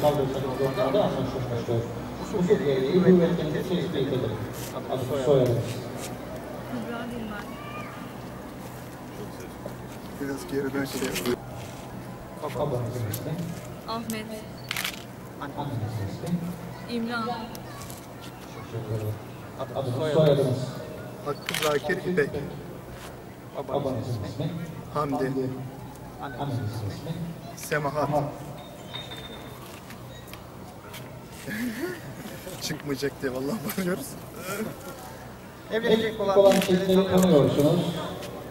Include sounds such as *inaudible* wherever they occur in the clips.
Saldırılarınız ortada anlaşılmıştır. Ufuk gereği hüviyetinizi tespit edin. Adı Dilmen. Biraz geriden şey yapıyor. Ahmet. ismi, İmran. Adınız, soyadınız. Hakkı Zakir İpek. Babanızın ismi, Hamdi. annenizin ismi, Semahat. *laughs* Çıkmayacak diye vallahi bakıyoruz. Evlilik olan çiftleri tanıyorsunuz.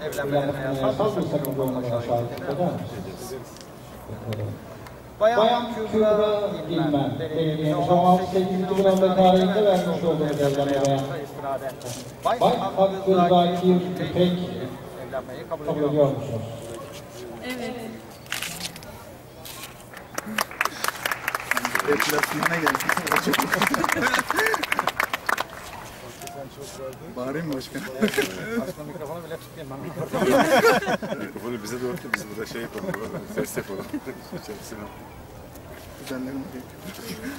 Evlenmelerine yasal bir sakınca olmasına şahitlik eder misiniz? Bayan Kübra Dilmen, belediyemiz 16-8 November tarihinde vermiş olduğunuz evlenme beyanı. Bay Hakkı Zakir İpek kabul ediyor musunuz? Evet. Enflasyona geldik. Bağırayım mı başkanım? Mikrofonu bize doğru biz burada şey yapalım, ses yapalım. İçerisine. Kuzenlerim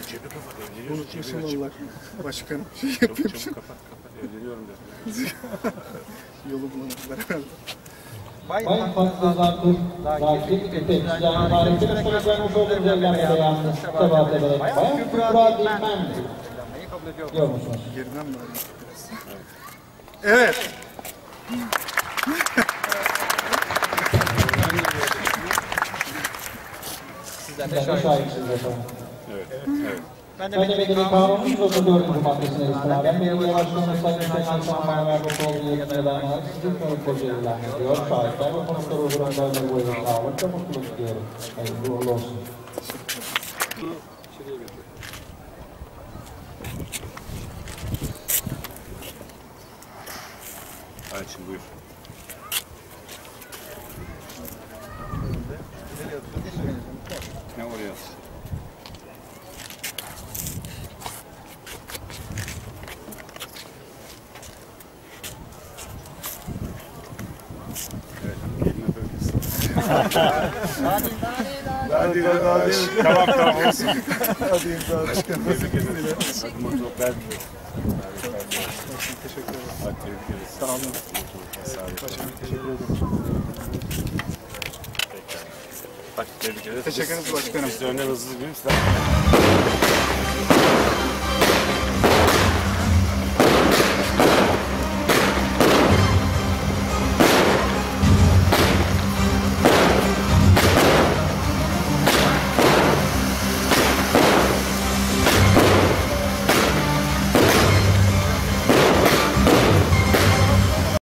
Cebi kapat, Unutmuşum Allah. Başkanım şey Çabuk yapıyormuşum. çabuk kapat, kapat, evleniyorum de. Yolu bulamadılar herhalde. Bay Hakkı Zakir tarihte mesela vermiş olduğunuz evlenme beyanını tebat ederek Bayan Kübra Dilmen diyor musunuz? Geriden mi? Evet. Sizler de şahitsiniz efendim. Evet, evet. Ben de Medeni Kanun'un 34. maddesine istinaden Belediye Başkanı Sayın vermiş olduğu yetkine dayanarak sizin konukları ilan ediyor. Şahitler ve konuklar huzurunda ömür boyu sağlık ve mutluluk diliyorum. Hayırlı uğurlu olsun. Ayçin buyur. Hadi hadi Tamam tamam olsun. Hadi imza başkanım. Tebrik ederim. Hadi mutluluk ben Teşekkür ederim. Hadi tebrik ederiz. Sağ olun. Başkanım teşekkür ederim. Bak tebrik ederiz. Teşekkür ederiz başkanım. Biz de önden hızlı gidiyoruz.